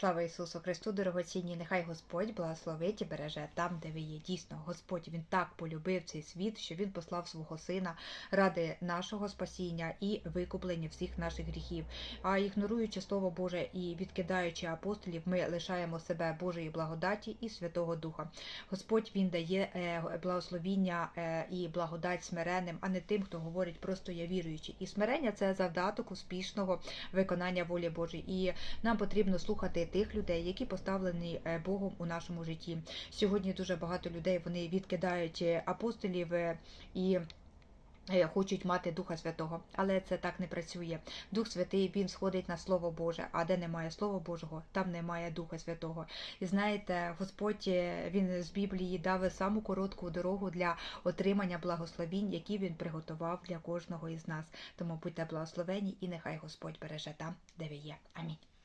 Слава Ісусу Христу, дорогоцінні, нехай Господь благословить і береже там, де ви є. Дійсно, Господь Він так полюбив цей світ, що Він послав свого Сина ради нашого спасіння і викуплення всіх наших гріхів. А ігноруючи Слово Боже і відкидаючи апостолів, ми лишаємо себе Божої благодаті і Святого Духа. Господь Він дає е, благословіння е, і благодать смиренним, а не тим, хто говорить просто я віруючий. І смирення це завдаток успішного виконання волі Божої. І нам потрібно слухати тих людей, які поставлені е, Богом у нашому житті. Сьогодні дуже багато людей вони відкидають е, апостолів е, і. Хочуть мати Духа Святого, але це так не працює. Дух Святий він сходить на Слово Боже, а де немає Слова Божого, там немає Духа Святого. І знаєте, Господь він з Біблії дав саму коротку дорогу для отримання благословінь, які він приготував для кожного із нас. Тому будьте благословені і нехай Господь береже там, де ви є. Амінь.